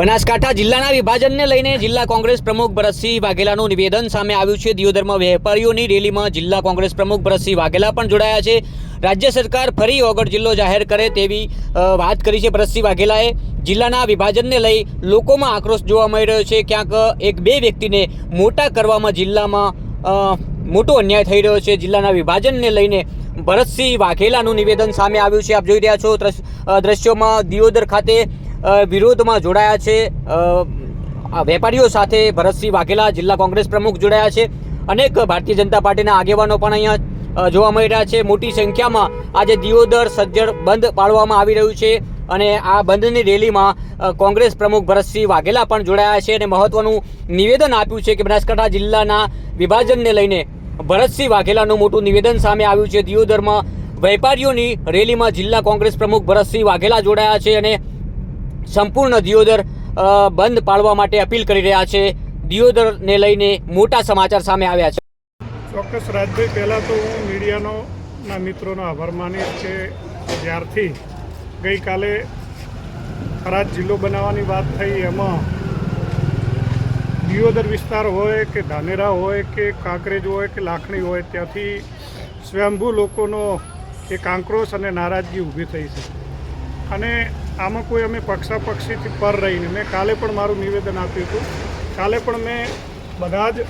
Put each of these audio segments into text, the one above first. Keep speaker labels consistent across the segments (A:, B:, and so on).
A: બનાસકાંઠા જિલ્લાના વિભાજનને લઈને જિલ્લા કોંગ્રેસ પ્રમુખ ભરતસિંહ વાઘેલાનું નિવેદન સામે આવ્યું છે. દિયોદરમાં વેપારીઓની રેલીમાં જિલ્લા કોંગ્રેસ પ્રમુખ ભરતસિંહ વાઘેલા પણ જોડાયા છે. રાજ્ય સરકાર ફરી ઓગળ જિલ્લો જાહેર કરે તેવી વાત કરી છે ભરતસિંહ વાઘેલાએ. જિલ્લાના વિભાજનને લઈ લોકોમાં આક્રોશ જોવા મળી રહ્યો છે. ક્યાંક એક બે વ્યક્તિને મોટા કરવામાં જિલ્લામાં મોટો અન્યાય થઈ રહ્યો છે. જિલ્લાના વિભાજનને લઈને ભરતસિંહ વાઘેલાનું નિવેદન સામે આવ્યું છે. આપ જોઈ રહ્યા છો દ્રશ્યોમાં દિયોદર ખાતે વિરોધમાં જોડાયા છે. વેપારીઓ સાથે ભરતસિંહ વાઘેલા જિલ્લા કોંગ્રેસ પ્રમુખ જોડાયા છે. અનેક ભારતીય જનતા પાર્ટીના આગેવાનો પણ અહીંયા જોવા મળી રહ્યા છે. મોટી સંખ્યામાં આજે દિયોદર, સજ્જડ બંધ પાડવામાં આવી રહ્યું છે અને આ બંધની રેલીમાં કોંગ્રેસ પ્રમુખ ભરતસિંહ વાઘેલા પણ જોડાયા છે અને મહત્વનું નિવેદન આપ્યું છે કે બનાસકાંઠા જિલ્લાના વિભાજનને લઈને ભરતસિંહ વાઘેલાનું મોટું નિવેદન સામે આવ્યું છે. દિયોદરમાં વેપારીઓની રેલીમાં જિલ્લા કોંગ્રેસ પ્રમુખ ભરતસિંહ વાઘેલા જોડાયા છે અને સંપૂર્ણ દિયોદર બંધ પાડવા માટે અપીલ કરી રહ્યા છે. દિયોદરને લઈને મોટા સમાચાર સામે આવ્યા છે.
B: ચોક્કસ રાજભાઈ, પહેલાં તો હું મીડિયાનો, ના મિત્રોનો આભાર માનીશ કે જ્યારથી ગઈકાલે થરાદ જિલ્લો બનાવવાની વાત થઈ, એમાં દિયોદર વિસ્તાર હોય કે ધાનેરા હોય કે કાંકરેજ હોય કે લાખણી હોય, ત્યાંથી સ્વયંભૂ લોકોનો એક આક્રોશ અને નારાજગી ઊભી થઈ છે. અને આમાં કોઈ અમે પક્ષાપક્ષીથી પર રહીને, મેં કાલે પણ મારું નિવેદન આપ્યું હતું. કાલે પણ મેં બધા જ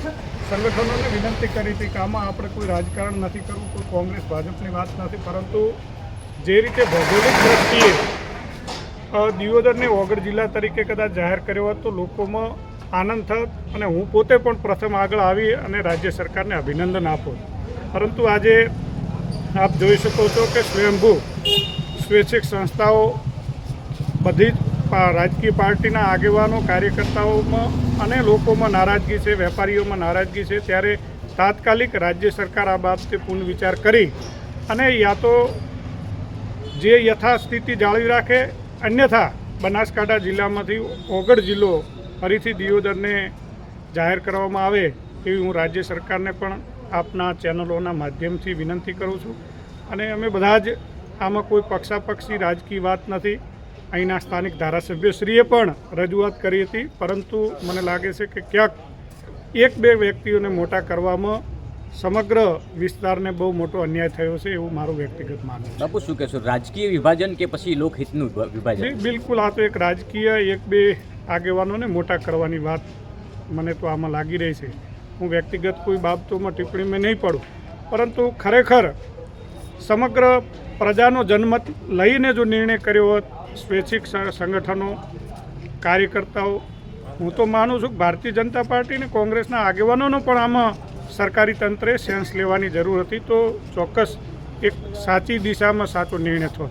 B: સંગઠનોને વિનંતી કરી હતી કે આમાં આપણે કોઈ રાજકારણ નથી કરવું, કોઈ કોંગ્રેસ, ભાજપની વાત નથી. પરંતુ જે રીતે ભૌગોલિક દ્રષ્ટિએ દિયોદરને ઓગળ જિલ્લા તરીકે કદાચ જાહેર કર્યો હોત, તો લોકોમાં આનંદ થત અને હું પોતે પણ પ્રથમ આગળ આવી અને રાજ્ય સરકારને અભિનંદન આપું. પરંતુ આજે આપ જોઈ શકો છો કે સ્વયંભૂ સ્વૈચ્છિક સંસ્થાઓ બધી જ રાજકીય પાર્ટીના આગેવાનો, કાર્યકર્તાઓમાં અને લોકોમાં નારાજગી છે, વેપારીઓમાં નારાજગી છે, ત્યારે તાત્કાલિક રાજ્ય સરકાર આ બાબતે પુનઃવિચાર કરી અને યા તો જે યથાસ્થિતિ જાળવી રાખે, અન્યથા બનાસકાંઠા જિલ્લામાંથી ઓગળ જિલ્લો ફરીથી દિયોદરને જાહેર કરવામાં આવે એવી હું રાજ્ય સરકારને પણ આપના ચેનલોના માધ્યમથી વિનંતી કરું છું. અને અમે બધા જ આમાં કોઈ પક્ષાપક્ષી રાજકીય વાત નથી. અહીંના સ્થાનિક ધારાસભ્યશ્રીએ પણ રજૂઆત કરી હતી પરંતુ મને લાગે છે કે ક્યાંક એક બે વ્યક્તિઓને મોટા કરવામાં સમગ્ર વિસ્તારને બહુ મોટો અન્યાય થયો છે એવું મારું વ્યક્તિગત માનવું
A: બાપુ શું કહેશો? રાજકીય વિભાજન કે પછી લોકહિતનું વિભાજન?
B: બિલકુલ આ તો એક રાજકીય એક બે આગેવાનોને મોટા કરવાની વાત મને તો આમાં લાગી રહી છે. હું વ્યક્તિગત કોઈ બાબતોમાં ટિપ્પણીમાં નહીં પડું. પરંતુ ખરેખર સમગ્ર પ્રજાનો જનમત લઈને જો નિર્ણય કર્યો હોત, સ્વૈચ્છિક સંગઠનો, કાર્યકર્તાઓ, હું તો માનું છું કે ભારતીય જનતા પાર્ટી અને કોંગ્રેસના આગેવાનોનો પણ આમાં સરકારી તંત્રે સેન્સ લેવાની જરૂર હતી, તો ચોક્કસ એક સાચી દિશામાં સાચો નિર્ણય થતો